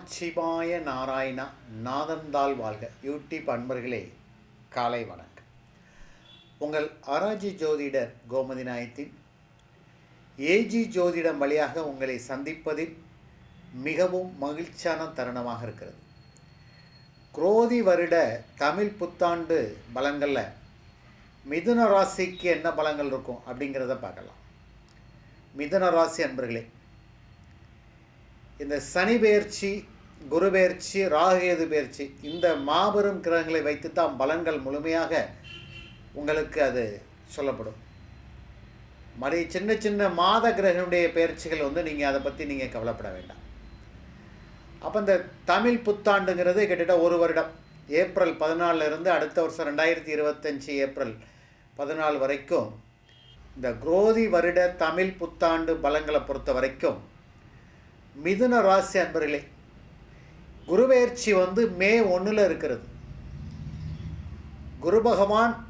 நமச்சிவாய நாராயணா நாதந்தாள் வாழ்க. யூடியூப் அன்பர்களே காலை வணக்கம். உங்கள் ஆராய்ச்சி ஜோதிடர் கோமதி நாயத்தின் ஏஜி ஜோதிடம் வழியாக உங்களை சந்திப்பதில் மிகவும் மகிழ்ச்சியான தருணமாக இருக்கிறது. குரோதி வருட தமிழ் புத்தாண்டு பலங்களில் மிதுன ராசிக்கு என்ன பலங்கள் இருக்கும் அப்படிங்கிறத பார்க்கலாம். மிதுன ராசி அன்பர்களே இந்த சனி பெயர்ச்சி குரு பெயர்ச்சி ராகுகேது பெயர்ச்சி இந்த மாபெரும் கிரகங்களை வைத்து தான் பலன்கள் முழுமையாக உங்களுக்கு அது சொல்லப்படும். மறை சின்ன சின்ன மாத கிரகனுடைய பெயர்ச்சிகள் வந்து நீங்கள் அதை பற்றி நீங்கள் கவலைப்பட வேண்டாம். அப்போ இந்த தமிழ் புத்தாண்டுங்கிறது கிட்டத்தட்ட ஒரு வருடம். ஏப்ரல் பதினாலில் இருந்து அடுத்த வருஷம் ரெண்டாயிரத்தி இருபத்தஞ்சி ஏப்ரல் பதினாலு வரைக்கும் இந்த குரோதி வருட தமிழ் புத்தாண்டு பலங்களை பொறுத்த வரைக்கும் மிதுன ராசி அன்பர்களே குருபெயர்ச்சி வந்து மே ஒன்றில் இருக்கிறது. குரு பகவான்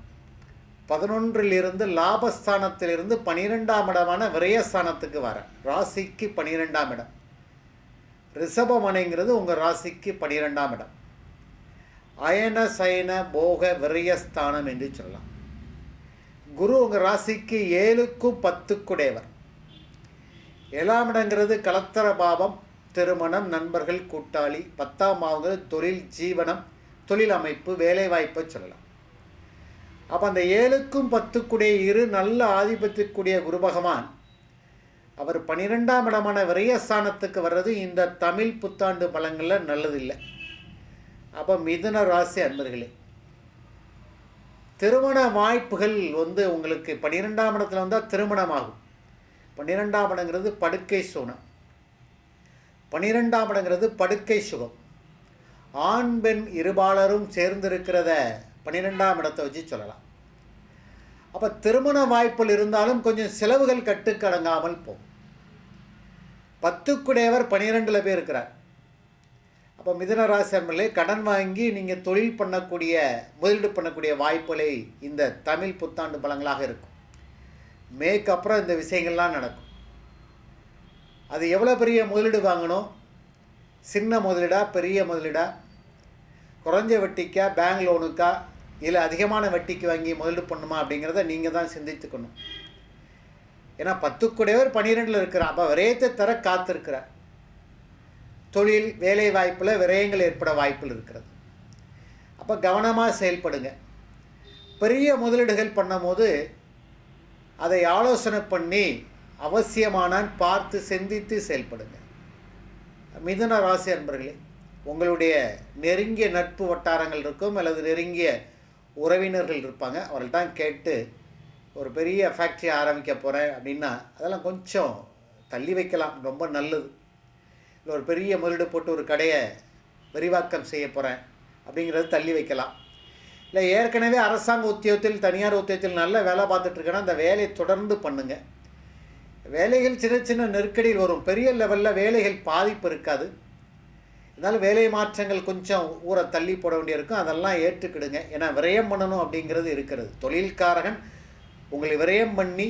பதினொன்றிலிருந்து லாபஸ்தானத்திலிருந்து பனிரெண்டாம் இடமான விரயஸ்தானத்துக்கு வர ராசிக்கு பனிரெண்டாம் இடம். ரிஷபமனைங்கிறது உங்கள் ராசிக்கு பனிரெண்டாம் இடம். அயன சயன போக விரயஸ்தானம் என்று சொல்லலாம். குரு உங்கள் ராசிக்கு ஏழுக்கும் பத்துக்குடையவர் ஏழாம் இடங்கிறது கலத்தர பாவம் திருமணம் நண்பர்கள் கூட்டாளி பத்தாம் பாவங்கிறது தொழில் ஜீவனம் தொழில் அமைப்பு வேலைவாய்ப்பை சொல்லலாம். அப்போ அந்த ஏழுக்கும் பத்துக்குடைய இரு நல்ல ஆதிபத்தியக்கூடிய குரு பகவான் அவர் பனிரெண்டாம் இடமான விரயஸ்தானத்துக்கு வர்றது இந்த தமிழ் புத்தாண்டு பலங்களில் நல்லதில்லை. அப்போ மிதுன ராசி அன்பர்களே திருமண வாய்ப்புகள் வந்து உங்களுக்கு பன்னிரெண்டாம் இடத்துல வந்தால் திருமணமாகும். பன்னிரெண்டாம் இடங்கிறது படுக்கை சூனம் பன்னிரெண்டாம் இடங்கிறது படுக்கை சுகம். ஆண் பெண் இருபாலரும் சேர்ந்திருக்கிறத பன்னிரெண்டாம் இடத்தை வச்சு சொல்லலாம். அப்போ திருமண வாய்ப்பில் இருந்தாலும் கொஞ்சம் செலவுகள் கட்டுக்கடங்காமல் போகும். பத்துக்குடையவர் பன்னிரெண்டில் பேர் இருக்கிறார். அப்போ மிதன ராசி அன்பர்களே கடன் வாங்கி நீங்கள் தொழில் பண்ணக்கூடிய முதலீடு பண்ணக்கூடிய வாய்ப்புகளை இந்த தமிழ் புத்தாண்டு பலங்களாக இருக்கும். மேக்கு அப்புறம் இந்த விஷயங்கள்லாம் நடக்கும். அது எவ்வளோ பெரிய முதலீடு வாங்கணும்? சின்ன முதலீடா பெரிய முதலீடா? குறைஞ்ச வட்டிக்கா பேங்க் லோனுக்கா? இல்லை அதிகமான வட்டிக்கு வாங்கி முதலீடு பண்ணுமா அப்படிங்கிறத நீங்கள் தான் சிந்தித்துக்கணும் ஏன்னா பத்துக்குடையவர் பன்னிரெண்டில் இருக்கிறான் அப்போ விரயத்தை தர காத்திருக்கிறார். தொழில் வேலை வாய்ப்பில் விரயங்கள் ஏற்பட வாய்ப்புகள் இருக்கிறது. அப்போ கவனமாக செயல்படுங்க. பெரிய முதலீடுகள் பண்ணும்போது அதை ஆலோசனை பண்ணி அவசியமானான் பார்த்து சிந்தித்து செயல்படுங்க. மிதன ராசி அன்பர்களே உங்களுடைய நெருங்கிய நட்பு வட்டாரங்கள் இருக்கும் அல்லது நெருங்கிய உறவினர்கள் இருப்பாங்க. அவர்கள்ட்ட கேட்டு ஒரு பெரிய ஃபேக்ட்ரி ஆரம்பிக்க போகிறேன் அப்படின்னா அதெல்லாம் கொஞ்சம் தள்ளி வைக்கலாம். ரொம்ப நல்லது. இல்லை ஒரு பெரிய முதலீடு போட்டு ஒரு கடையை விரிவாக்கம் செய்ய போகிறேன் அப்படிங்கிறது தள்ளி வைக்கலாம். இல்லை ஏற்கனவே அரசாங்க உத்தியோகத்தில் தனியார் உத்தியோகத்தில் நல்ல வேலை பார்த்துட்ருக்கேன்னா அந்த வேலையை தொடர்ந்து பண்ணுங்கள் வேலைகள் சின்ன சின்ன நெருக்கடியில் வரும். பெரிய லெவலில் வேலைகள் பாதிப்பு இருக்காது. இருந்தாலும் வேலை மாற்றங்கள் கொஞ்சம் ஊரை தள்ளி போட வேண்டியிருக்கும் அதெல்லாம் ஏற்றுக்கிடுங்க. ஏன்னா விரயம் பண்ணணும் அப்படிங்கிறது இருக்கிறது. தொழில்காரகன் உங்களை விரயம் பண்ணி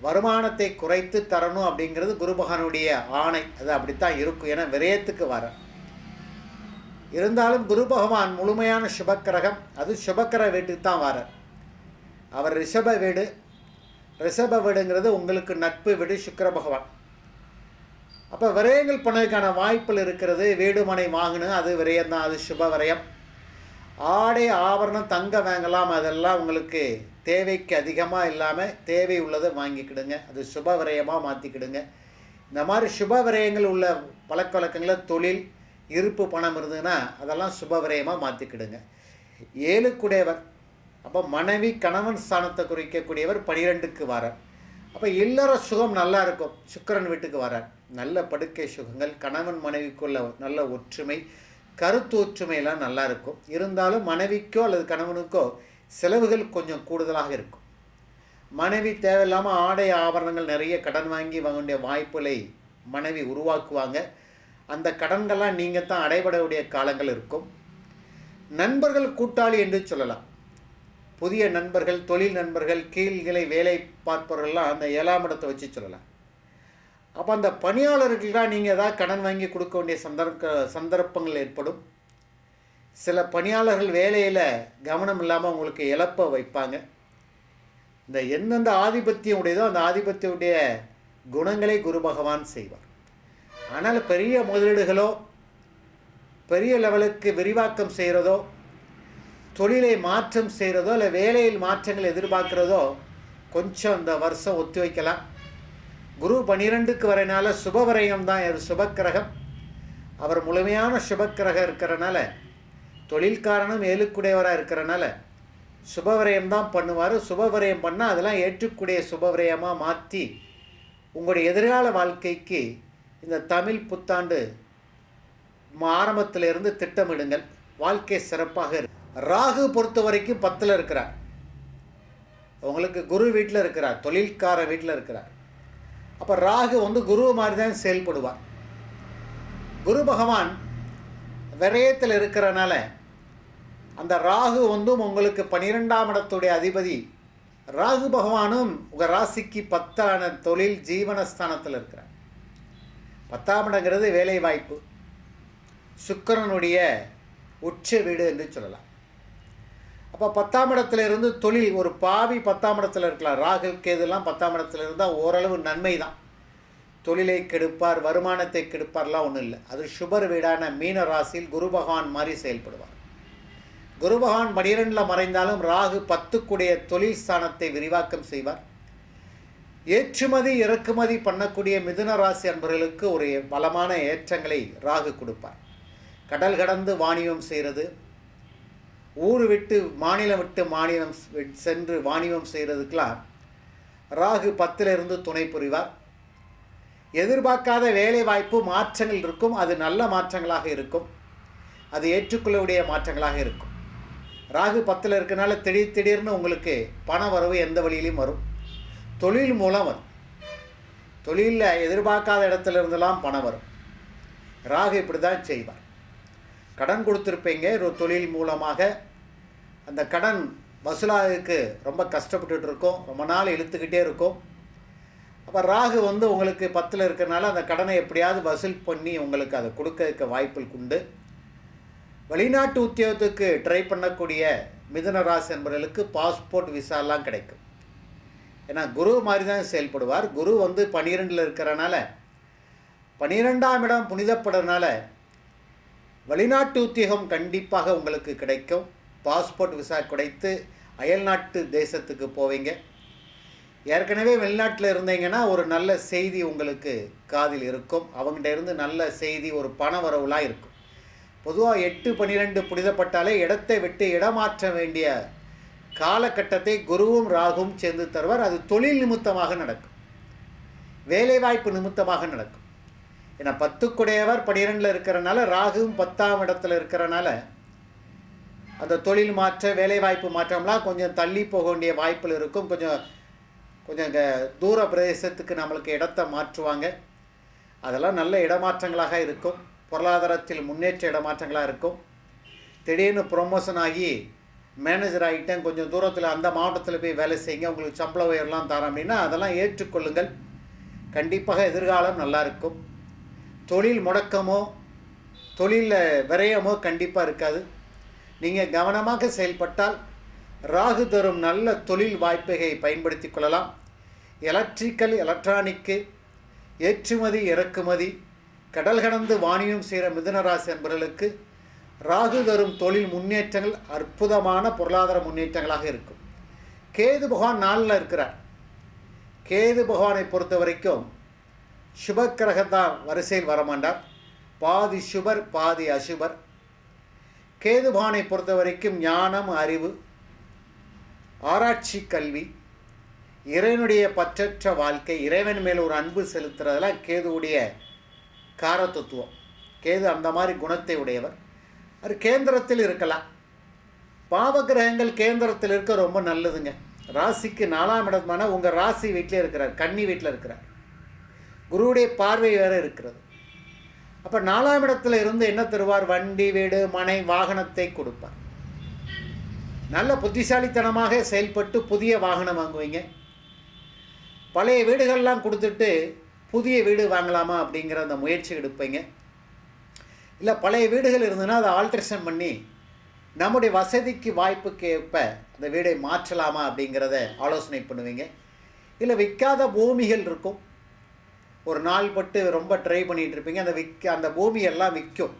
வருமானத்தை குறைத்து தரணும் அப்படிங்கிறது குருபகனுடைய ஆணை. அது அப்படித்தான் இருக்கும். ஏன்னா விரயத்துக்கு வர. இருந்தாலும் குரு பகவான் முழுமையான சுபக்கிரகம் அது சுபக்கிர வீட்டுக்கு தான் வர அவர் ரிஷப வீடு ரிஷப வீடுங்கிறது உங்களுக்கு நட்பு வீடு சுக்கர பகவான். அப்போ விரயங்கள் பண்ணதுக்கான வாய்ப்பில் இருக்கிறது வீடு மனை வாங்கணும் அது விரயம் தான் அது சுப விரயம். ஆடை ஆபரணம் தங்க வாங்கலாம் அதெல்லாம் உங்களுக்கு தேவைக்கு அதிகமாக இல்லாமல் தேவை உள்ளதை வாங்கிக்கிடுங்க. அது சுப விரயமாக மாற்றிக்கிடுங்க இந்த மாதிரி சுப விரயங்கள் உள்ள பழக்க வழக்கங்களை தொழில் இருப்பு பணம் இருந்ததுன்னா அதெல்லாம் சுபவிரயமாக மாற்றிக்கிடுங்க ஏழுக்குடையவர் அப்போ மனைவி கணவன் ஸ்தானத்தை குறிக்கக்கூடியவர் பனிரெண்டுக்கு வரார். அப்போ இல்லற சுகம் நல்லா இருக்கும். சுக்கரன் வீட்டுக்கு வரார். நல்ல படுக்கை சுகங்கள் கணவன் மனைவிக்குள்ள நல்ல ஒற்றுமை கருத்து ஒற்றுமையெல்லாம் நல்லா இருக்கும். இருந்தாலும் மனைவிக்கோ அல்லது கணவனுக்கோ செலவுகள் கொஞ்சம் கூடுதலாக இருக்கும். மனைவி தேவையில்லாமல் ஆடை ஆபரணங்கள் நிறைய கடன் வாங்கி வாங்க வேண்டிய வாய்ப்புகளை மனைவி உருவாக்குவாங்க. அந்த கடன்கள்லாம் நீங்கள் தான் அடைபடக்கூடிய காலங்கள் இருக்கும். நண்பர்கள் கூட்டாளி என்று சொல்லலாம். புதிய நண்பர்கள் தொழில் நண்பர்கள் கீழ்களை வேலை பார்ப்பவர்கள்லாம் அந்த ஏழாம் இடத்தை வச்சு சொல்லலாம். அப்போ அந்த பணியாளர்களுக்கெல்லாம் நீங்கள் ஏதாவது கடன் வாங்கி கொடுக்க வேண்டிய சந்தர்ப்ப சந்தர்ப்பங்கள் ஏற்படும். சில பணியாளர்கள் வேலையில் கவனம் இல்லாமல் உங்களுக்கு இழப்ப வைப்பாங்க. இந்த எந்தெந்த ஆதிபத்தியம் உடையதோ அந்த ஆதிபத்தியுடைய குணங்களை குரு பகவான் செய்வார். ஆனால் பெரிய முதலீடுகளோ பெரிய லெவலுக்கு விரிவாக்கம் செய்கிறதோ தொழிலை மாற்றம் செய்கிறதோ இல்லை வேலையில் மாற்றங்கள் எதிர்பார்க்குறதோ கொஞ்சம் இந்த வருஷம் ஒத்தி வைக்கலாம். குரு பனிரெண்டுக்கு வரனால சுபவரயம் தான் அது சுபக்கிரகம். அவர் முழுமையான சுபக்கிரகம் இருக்கிறனால தொழில்காரனும் ஏழுக்குடையவராக இருக்கிறனால சுபவரையம் தான் பண்ணுவார். சுபவரையம் பண்ணால் அதெல்லாம் ஏற்றுக்கூடிய சுபவரயமாக மாற்றி உங்களுடைய எதிர்கால வாழ்க்கைக்கு இந்த தமிழ் புத்தாண்டு ஆரம்பத்திலிருந்து திட்டமிடுங்கள். வாழ்க்கை சிறப்பாக இருக்கு ராகு பொறுத்த வரைக்கும் பத்தில் இருக்கிறார். உங்களுக்கு குரு வீட்டில் இருக்கிறார் தொழில்கார வீட்டில் இருக்கிறார். அப்போ ராகு வந்து குரு மாதிரி தான் செயல்படுவார். குரு பகவான் விரயத்தில் இருக்கிறனால அந்த ராகு வந்தும் உங்களுக்கு பன்னிரெண்டாம் இடத்துடைய அதிபதி. ராகு பகவானும் உங்கள் ராசிக்கு பத்தான தொழில் ஜீவனஸ்தானத்தில் இருக்கிறார். பத்தாம் இடங்கிறது வேலை வாய்ப்பு சுக்கரனுடைய உச்ச வீடு என்று சொல்லலாம். அப்போ பத்தாம் இடத்துல இருந்து தொழில் ஒரு பாவி பத்தாம் இடத்துல இருக்கலாம். ராகு கேதுலாம் பத்தாம் இடத்துல இருந்தால் ஓரளவு நன்மை தான் தொழிலை கெடுப்பார் வருமானத்தை கெடுப்பார்லாம் ஒன்றும் இல்லை. அது சுபர் வீடான மீன ராசியில் குரு பகவான் மாதிரி செயல்படுவார். குரு பகவான் பனிரெண்டில் மறைந்தாலும் ராகு பத்துக்குடைய தொழில் ஸ்தானத்தை விரிவாக்கம் செய்வார். ஏற்றுமதி இறக்குமதி பண்ணக்கூடிய மிதுன ராசி அன்பர்களுக்கு ஒரு பலமான ஏற்றங்களை ராகு கொடுப்பார். கடல் கடந்து வாணிபம் செய்கிறது. ஊர் விட்டு மாநிலம் விட்டு மாநிலம் சென்று வாணிபம் செய்கிறதுக்கெலாம் ராகு பத்திலிருந்து துணை புரிவார். எதிர்பார்க்காத வேலை வாய்ப்பு மாற்றங்கள் இருக்கும். அது நல்ல மாற்றங்களாக இருக்கும். அது ஏற்றுக்கொள்ளக்கூடிய மாற்றங்களாக இருக்கும். ராகு பத்தில் இருக்கனால திடீர் திடீர்னு உங்களுக்கு பண வரவு எந்த வழியிலையும் வரும். தொழில் மூலம் வரும். தொழிலில் எதிர்பார்க்காத இடத்துல இருந்தெல்லாம் பணம் வரும். ராகு இப்படி தான் செய்வார். கடன் கொடுத்துருப்பீங்க ஒரு தொழில் மூலமாக. அந்த கடன் வசூலாகிறதுக்கு ரொம்ப கஷ்டப்பட்டுட்டு இருக்கோம் ரொம்ப நாள் இழுத்துக்கிட்டே இருக்கும். அப்போ ராகு வந்து உங்களுக்கு பத்தில் இருக்கிறனால அந்த கடனை எப்படியாவது வசூல் பண்ணி உங்களுக்கு அதை கொடுக்கறதுக்கு வாய்ப்புகள் உண்டு. வெளிநாட்டு உத்தியோகத்துக்கு ட்ரை பண்ணக்கூடிய மிதுன ராசி என்பவர்களுக்கு பாஸ்போர்ட் விசாலாம் கிடைக்கும். ஏன்னா குரு மாதிரி தான் செயல்படுவார். குரு வந்து பனிரெண்டில் இருக்கிறனால பனிரெண்டாம் இடம் புனிதப்படுறதுனால வெளிநாட்டு உத்தியோகம் கண்டிப்பாக உங்களுக்கு கிடைக்கும். பாஸ்போர்ட் விசா கிடைத்து அயல்நாட்டு தேசத்துக்கு போவீங்க. ஏற்கனவே வெளிநாட்டில் இருந்தீங்கன்னா ஒரு நல்ல செய்தி உங்களுக்கு காதில் இருக்கும். அவங்ககிட்ட இருந்து நல்ல செய்தி ஒரு பண வரவுலாம் இருக்கும். பொதுவாக எட்டு பன்னிரெண்டு புனிதப்பட்டாலே இடத்தை விட்டு இடமாற்ற வேண்டிய காலகட்டத்தை குருவும் ராகுவும் சேர்ந்து தருவார். அது தொழில் நிமித்தமாக நடக்கும். வேலைவாய்ப்பு நிமித்தமாக நடக்கும். ஏன்னா பத்துக்குடையவர் பனிரெண்டில் இருக்கிறனால ராகுவும் பத்தாம் இடத்துல இருக்கிறனால அந்த தொழில் மாற்ற வேலைவாய்ப்பு மாற்றம்லாம் கொஞ்சம் தள்ளி போக வேண்டிய வாய்ப்பில் இருக்கும். கொஞ்சம் கொஞ்சம் இந்த தூர பிரதேசத்துக்கு நம்மளுக்கு இடத்த மாற்றுவாங்க. அதெல்லாம் நல்ல இடமாற்றங்களாக இருக்கும். பொருளாதாரத்தில் முன்னேற்ற இடமாற்றங்களாக இருக்கும். திடீர்னு ப்ரொமோஷன் ஆகி மேனேஜர் ஆகிட்டேன். கொஞ்சம் தூரத்தில் அந்த மாவட்டத்தில் போய் வேலை செய்யுங்க. உங்களுக்கு சம்பள உயர்லாம் தரேன் அப்படின்னா அதெல்லாம் ஏற்றுக்கொள்ளுங்கள். கண்டிப்பாக எதிர்காலம் நல்லா இருக்கும். தொழில் முடக்கமோ தொழிலில் விரயமோ கண்டிப்பாக இருக்காது. நீங்கள் கவனமாக செயல்பட்டால் ராகு தரும் நல்ல தொழில் வாய்ப்புகளை பயன்படுத்தி கொள்ளலாம். எலக்ட்ரிக்கல் எலக்ட்ரானிக்கு ஏற்றுமதி இறக்குமதி கடல் கடந்து வாணியம் செய்கிற மிதுனராசி என்பவர்களுக்கு ராகு தரும் தொழில் முன்னேற்றங்கள் அற்புதமான பொருளாதார முன்னேற்றங்களாக இருக்கும். கேது பகவான் நாளில் இருக்கிறார். கேது பகவானை பொறுத்த வரைக்கும் சுபக்கிரகத்தான் வரிசையில் வரமாட்டார். பாதி சுபர் பாதி அசுபர். கேது பகவானை பொறுத்த வரைக்கும் ஞானம் அறிவு ஆராய்ச்சி கல்வி இறைவனுடைய பற்றற்ற வாழ்க்கை இறைவன் மேல் ஒரு அன்பு செலுத்துறதெல்லாம் கேதுவுடைய காரத்தத்துவம். கேது அந்த மாதிரி குணத்தை உடையவர். அது கேந்திரத்தில் இருக்கலாம். பாவகிரகங்கள் கேந்திரத்தில் இருக்க ரொம்ப நல்லதுங்க. ராசிக்கு நாலாம் இடமான உங்கள் ராசி வீட்டில் இருக்கிறார் கன்னி வீட்டில் இருக்கிறார். குருவுடைய பார்வை வேறு இருக்கிறது. அப்போ நாலாம் இடத்துல இருந்து என்ன தருவார்? வண்டி வீடு மனை வாகனத்தை கொடுப்பார். நல்ல புத்திசாலித்தனமாக செயல்பட்டு புதிய வாகனம் வாங்குவீங்க. பழைய வீடுகள்லாம் கொடுத்துட்டு புதிய வீடு வாங்கலாமா அப்படிங்கிற அந்த முயற்சி எடுப்பீங்க. இல்லை பழைய வீடுகள் இருந்ததுன்னா அதை ஆல்ட்ரேஷன் பண்ணி நம்முடைய வசதிக்கு வாய்ப்புக்கு ஏற்ப அந்த வீடை மாற்றலாமா அப்படிங்கிறத ஆலோசனை பண்ணுவீங்க. இல்லை விற்காத பூமிகள் இருக்கும். ஒரு நாள் பட்டு ரொம்ப ட்ரை பண்ணிகிட்டு இருப்பீங்க. அந்த விற்க அந்த பூமியெல்லாம் விற்கும்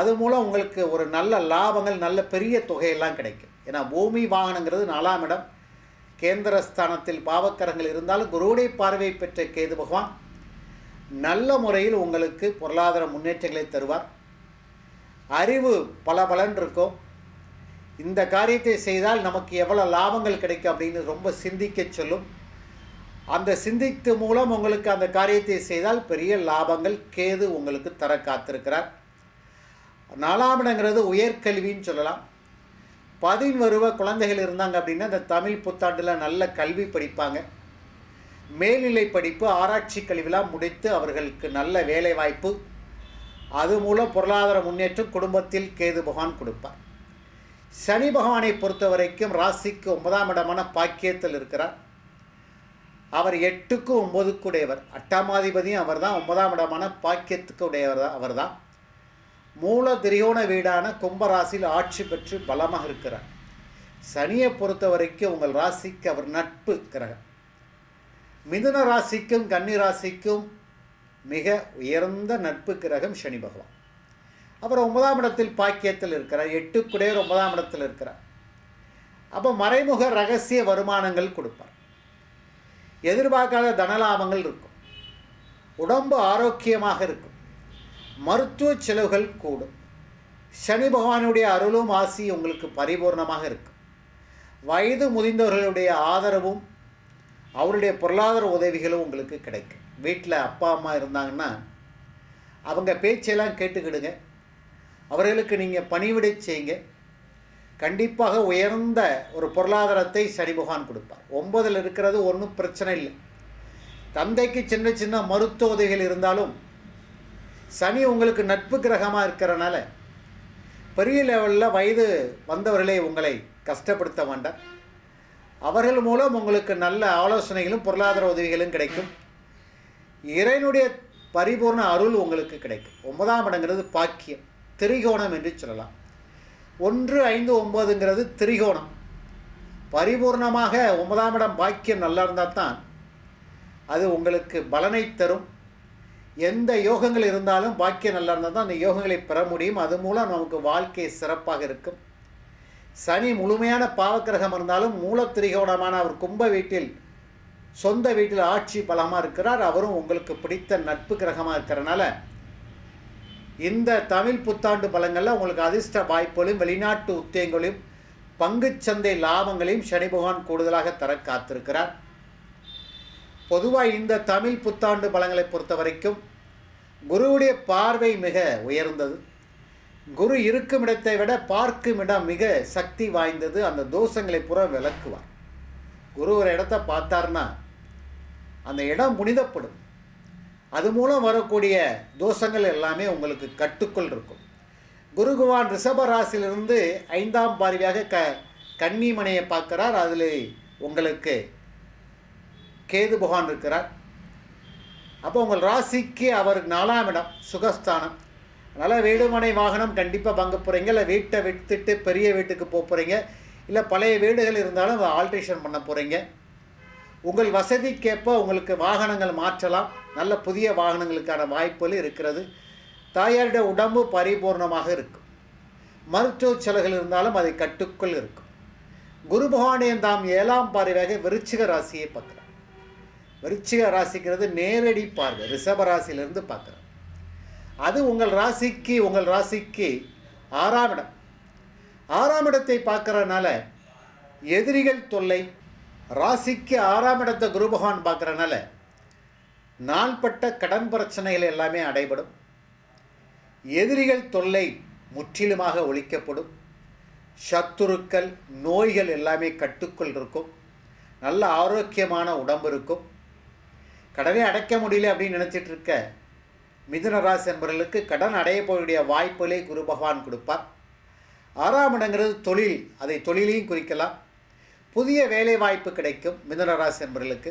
அது மூலம் உங்களுக்கு ஒரு நல்ல லாபங்கள் நல்ல பெரிய தொகையெல்லாம் கிடைக்கும். ஏன்னா பூமி வாகனங்கிறது நாலாம் இடம். கேந்திரஸ்தானத்தில் பாவக்கரங்கள் இருந்தாலும் குருவுடைய பார்வை பெற்ற கேது பகவான் நல்ல முறையில் உங்களுக்கு பொருளாதார முன்னேற்றங்களை தருவார். அறிவு பல பலன் இருக்கும் இந்த காரியத்தை செய்தால் நமக்கு எவ்வளோ லாபங்கள் கிடைக்கும் அப்படின்னு ரொம்ப சிந்திக்க சொல்லும். அந்த சிந்தித்து மூலம் உங்களுக்கு அந்த காரியத்தை செய்தால் பெரிய லாபங்கள் கேது உங்களுக்கு தர காத்திருக்கிறார். நாலாம் இடங்கிறது உயர்கல்வின்னு சொல்லலாம். பதின்வருவ குழந்தைகள் இருந்தாங்க அப்படின்னா அந்த தமிழ் புத்தாண்டில் நல்ல கல்வி படிப்பாங்க. மேல்நிலை படிப்பு ஆராய்ச்சி கல்விலாம் முடித்து அவர்களுக்கு நல்ல வேலைவாய்ப்பு. அது மூலம் பொருளாதார முன்னேற்றம் குடும்பத்தில் கேது பகவான் கொடுப்பார். சனி பகவானை பொறுத்த வரைக்கும் ராசிக்கு ஒன்பதாம் இடமான பாக்கியத்தில் இருக்கிறார். அவர் எட்டுக்கும் ஒன்பதுக்கு உடையவர். அட்டாமாதிபதியும் அவர் தான் ஒன்பதாம் இடமான பாக்கியத்துக்கு உடையவர் அவர் தான் மூல திரியோண வீடான கும்பராசியில் ஆட்சி பெற்று பலமாக இருக்கிறார். சனியை பொறுத்த வரைக்கும் உங்கள் ராசிக்கு அவர் நட்பு கிரகம். மிதுன ராசிக்கும் கன்னி ராசிக்கும் மிக உயர்ந்த நட்பு கிரகம் சனி பகவான். அவர் ஒன்பதாம் இடத்தில் பாக்கியத்தில் இருக்கிறார். குடையர் ஒன்பதாம் இடத்தில் இருக்கிறார். அப்போ மறைமுக ரகசிய வருமானங்கள் கொடுப்பார். எதிர்பார்க்காத தனலாபங்கள் இருக்கும். உடம்பு ஆரோக்கியமாக இருக்கும். மருத்துவ செலவுகள் கூடும். சனி பகவானுடைய அருளும் ஆசி உங்களுக்கு பரிபூர்ணமாக இருக்கும். வயது முதிர்ந்தவர்களுடைய ஆதரவும் அவருடைய பொருளாதார உதவிகளும் உங்களுக்கு கிடைக்கும். வீட்டில் அப்பா அம்மா இருந்தாங்கன்னா அவங்க பேச்செல்லாம் கேட்டுக்கிடுங்க. அவர்களுக்கு நீங்கள் பணிவிடை செய்யுங்க. கண்டிப்பாக உயர்ந்த ஒரு பொருளாதாரத்தை சனி கொடுப்பார். ஒன்பதில் இருக்கிறது ஒன்றும் பிரச்சனை இல்லை. தந்தைக்கு சின்ன சின்ன மருத்துவ உதவிகள் இருந்தாலும் சனி உங்களுக்கு நட்பு கிரகமாக இருக்கிறனால பெரிய லெவலில் வயது வந்தவர்களே உங்களை கஷ்டப்படுத்த வேண்டாம் அவர்கள் மூலம் உங்களுக்கு நல்ல ஆலோசனைகளும் பொருளாதார உதவிகளும் கிடைக்கும். இறைனுடைய பரிபூர்ண அருள் உங்களுக்கு கிடைக்கும். ஒன்பதாம் இடங்கிறது பாக்கியம் திரிகோணம் என்று சொல்லலாம். ஒன்று ஐந்து ஒம்பதுங்கிறது திரிகோணம். பரிபூர்ணமாக ஒன்பதாம் இடம் பாக்கியம் நல்லா இருந்தால் தான் அது உங்களுக்கு பலனை தரும். எந்த யோகங்கள் இருந்தாலும் பாக்கியம் நல்லா இருந்தால் தான் அந்த யோகங்களை பெற முடியும். அது மூலம் நமக்கு வாழ்க்கை சிறப்பாக இருக்கும். சனி முழுமையான பாவக்கிரகம் இருந்தாலும் மூலத்திரிகோணமான அவர் கும்ப வீட்டில் சொந்த வீட்டில் ஆட்சி பலமாக இருக்கிறார் அவரும் உங்களுக்கு பிடித்த நட்பு கிரகமாக இருக்கிறனால இந்த தமிழ் புத்தாண்டு பலங்களில் உங்களுக்கு அதிர்ஷ்ட வாய்ப்புகளையும் வெளிநாட்டு உத்தியங்களையும் பங்குச்சந்தை லாபங்களையும் சனி பகவான் கூடுதலாக தர காத்திருக்கிறார். பொதுவாக இந்த தமிழ் புத்தாண்டு பலங்களை பொறுத்த வரைக்கும் குருவுடைய பார்வை மிக உயர்ந்தது. குரு இருக்கும் இடத்தை விட பார்க்கும் இடம் மிக சக்தி வாய்ந்தது. அந்த தோஷங்களை புற விளக்குவார். குரு ஒரு இடத்த பார்த்தார்னா அந்த இடம் புனிதப்படும். அது மூலம் வரக்கூடிய தோஷங்கள் எல்லாமே உங்களுக்கு கட்டுக்குள் இருக்கும். குருகுவான் ரிஷப ராசியிலிருந்து ஐந்தாம் பார்வையாக க கன்னிமனையை பார்க்குறார். அதில் உங்களுக்கு கேது பகவான் இருக்கிறார். அப்போ உங்கள் ராசிக்கு அவர் நாலாம் இடம் சுகஸ்தானம். அதனால் வீடுமனை வாகனம் கண்டிப்பாக வாங்க போகிறீங்க இல்லை வீட்டை விட்டுட்டு பெரிய வீட்டுக்கு போக போகிறீங்க இல்லை பழைய வீடுகள் இருந்தாலும் ஆல்ட்ரேஷன் பண்ண போகிறீங்க உங்கள் வசதிக்கேற்ப உங்களுக்கு வாகனங்கள் மாற்றலாம். நல்ல புதிய வாகனங்களுக்கான வாய்ப்புகள் இருக்கிறது. தாயாருடைய உடம்பு பரிபூர்ணமாக இருக்கும். மருத்துவ செலவுகள் இருந்தாலும் அதை கட்டுக்குள் இருக்கும். குரு பகவானியம் தாம் ஏழாம் பார்வையாக விருச்சிக ராசியை பார்க்குறார். விருச்சிக ராசிக்கிறது நேரடி பார்வை ரிஷப ராசியிலிருந்து பார்க்குறேன் அது உங்கள் ராசிக்கு உங்கள் ராசிக்கு ஆறாம் இடம். ஆறாம் இடத்தை பார்க்குறதுனால எதிரிகள் தொல்லை ராசிக்கு ஆறாம் இடத்தை குரு பகவான் பார்க்குறனால நாள்பட்ட கடன் பிரச்சனைகள் எல்லாமே அடைபடும். எதிரிகள் தொல்லை முற்றிலுமாக ஒழிக்கப்படும். சத்துருக்கள் நோய்கள் எல்லாமே கட்டுக்குள் இருக்கும். நல்ல ஆரோக்கியமான உடம்பு இருக்கும். கடனை அடைக்க முடியல அப்படின்னு நினச்சிட்டு இருக்க மிதுன ராசி என்பவர்களுக்கு கடன் அடைய போகக்கூடிய வாய்ப்புகளை குரு பகவான் கொடுப்பார். ஆறாம் இடங்கிறது தொழில். அதை தொழிலையும் குறிக்கலாம். புதிய வேலை வாய்ப்பு கிடைக்கும் மிதுன நண்பர்களுக்கு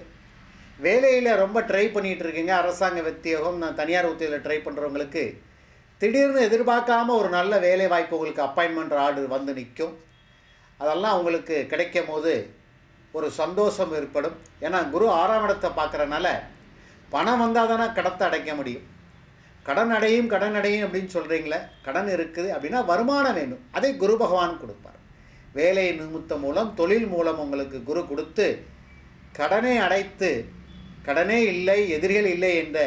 வேலையில் ரொம்ப ட்ரை பண்ணிகிட்டு இருக்கீங்க அரசாங்க உத்தியோகம் நான் தனியார் உத்தியோகத்தில் ட்ரை பண்ணுறவங்களுக்கு திடீர்னு எதிர்பார்க்காம ஒரு நல்ல வேலை வாய்ப்பு உங்களுக்கு அப்பாயின்மெண்ட் ஆர்டர் வந்து நிற்கும். அதெல்லாம் உங்களுக்கு கிடைக்கும் போது ஒரு சந்தோஷம் ஏற்படும். ஏன்னா குரு ஆறாம் இடத்தை பார்க்குறனால பணம் வந்தால் தானே கடத்தை அடைக்க முடியும். கடன் அடையும் கடன் அடையும் அப்படின்னு சொல்கிறீங்களே கடன் இருக்குது அப்படின்னா வருமானம் வேணும். அதை குரு பகவான் கொடுப்பார். வேலை நிமித்தம் மூலம் தொழில் மூலம் உங்களுக்கு குரு கொடுத்து கடனை அடைத்து கடனே இல்லை எதிரிகள் இல்லை என்ற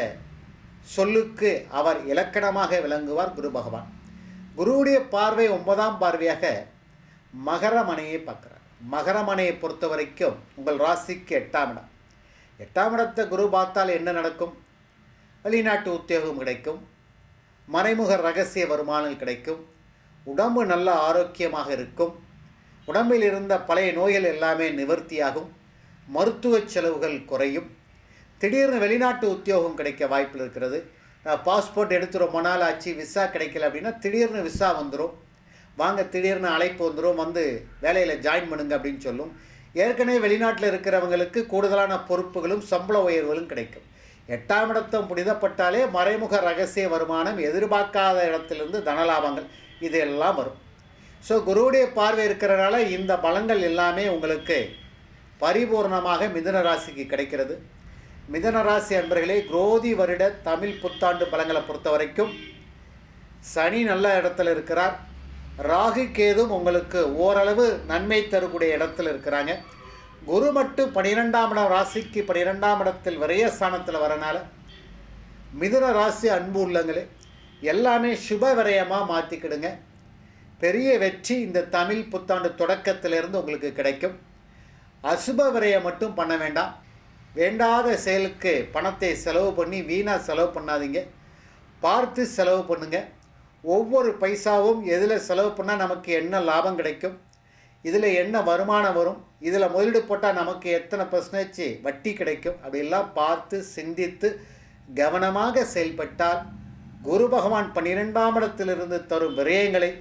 சொல்லுக்கு அவர் இலக்கணமாக விளங்குவார் குரு பகவான். குருவுடைய பார்வை ஒன்பதாம் பார்வையாக மகரமனையை பார்க்குறார். மகரமனையை பொறுத்த வரைக்கும் உங்கள் ராசிக்கு எட்டாம் இடம். எட்டாம் இடத்தை குரு பார்த்தால் என்ன நடக்கும்? வெளிநாட்டு உத்தியோகம் கிடைக்கும். மறைமுக ரகசிய வருமானம் கிடைக்கும். உடம்பு நல்ல ஆரோக்கியமாக இருக்கும். உடம்பில் இருந்த பழைய நோய்கள் எல்லாமே நிவர்த்தியாகும் மருத்துவ செலவுகள் குறையும். திடீர்னு வெளிநாட்டு உத்தியோகம் கிடைக்க வாய்ப்பு இருக்கிறது. பாஸ்போர்ட் எடுத்து ரொம்ப நாள் ஆச்சு விசா கிடைக்கல அப்படின்னா திடீர்னு விசா வந்துடும் வாங்க திடீர்னு அழைப்பு வந்துடும் வந்து வேலையில் ஜாயின் பண்ணுங்க அப்படின்னு சொல்லும். ஏற்கனவே வெளிநாட்டில் இருக்கிறவங்களுக்கு கூடுதலான பொறுப்புகளும் சம்பள உயர்வுகளும் கிடைக்கும். எட்டாம் இடத்தம் புனிதப்பட்டாலே மறைமுக ரகசிய வருமானம் எதிர்பார்க்காத இடத்திலிருந்து தனலாபங்கள் இதெல்லாம் வரும். ஸோ குருவுடைய பார்வை இருக்கிறனால இந்த பலங்கள் எல்லாமே உங்களுக்கு பரிபூர்ணமாக மிதுன ராசிக்கு கிடைக்கிறது. மிதுன ராசி அன்பர்களே குரோதி வருட தமிழ் புத்தாண்டு பலங்களை பொறுத்த வரைக்கும் சனி நல்ல இடத்துல இருக்கிறார். ராகு கேதும் உங்களுக்கு ஓரளவு நன்மை தரக்கூடிய இடத்துல இருக்கிறாங்க. குரு மட்டும் பனிரெண்டாம் இடம் ராசிக்கு பனிரெண்டாம் இடத்தில் விரயஸ்தானத்தில் வரனால மிதுன ராசி அன்பு உள்ளங்களே எல்லாமே சுப விரயமாக மாற்றிக்கிடுங்க பெரிய வெற்றி இந்த தமிழ் புத்தாண்டு தொடக்கத்திலிருந்து உங்களுக்கு கிடைக்கும். அசுப விரயம் மட்டும் பண்ண வேண்டாம். வேண்டாத செயலுக்கு பணத்தை செலவு பண்ணி வீணாக செலவு பண்ணாதீங்க. பார்த்து செலவு பண்ணுங்கள் ஒவ்வொரு பைசாவும் எதில் செலவு பண்ணால் நமக்கு என்ன லாபம் கிடைக்கும்? இதில் என்ன வருமானம் வரும்? இதில் முதலீடு போட்டால் நமக்கு எத்தனை பர்சன்டேஜ் வட்டி கிடைக்கும்? அப்படிலாம் பார்த்து சிந்தித்து கவனமாக செயல்பட்டால் குரு பகவான் பன்னிரெண்டாம் இடத்திலிருந்து தரும் விரயங்களை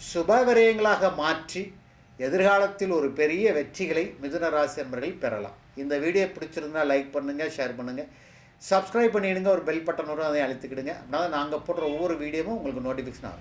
சுப விரயங்களாக மாற்றி எதிர்காலத்தில் ஒரு பெரிய வெற்றிகளை மிதுன ராசி பெறலாம். இந்த வீடியோ பிடிச்சிருந்தால் லைக் பண்ணுங்கள் ஷேர் பண்ணுங்கள் சப்ஸ்கிரைப் பண்ணிவிடுங்க ஒரு பெல் பட்டன் வரும் அதை அழுத்திக்கிடுங்க. அப்படின்னா நாங்கள் போடுற ஒவ்வொரு வீடியோவும் உங்களுக்கு நோட்டிஃபிகேஷன் ஆகும்.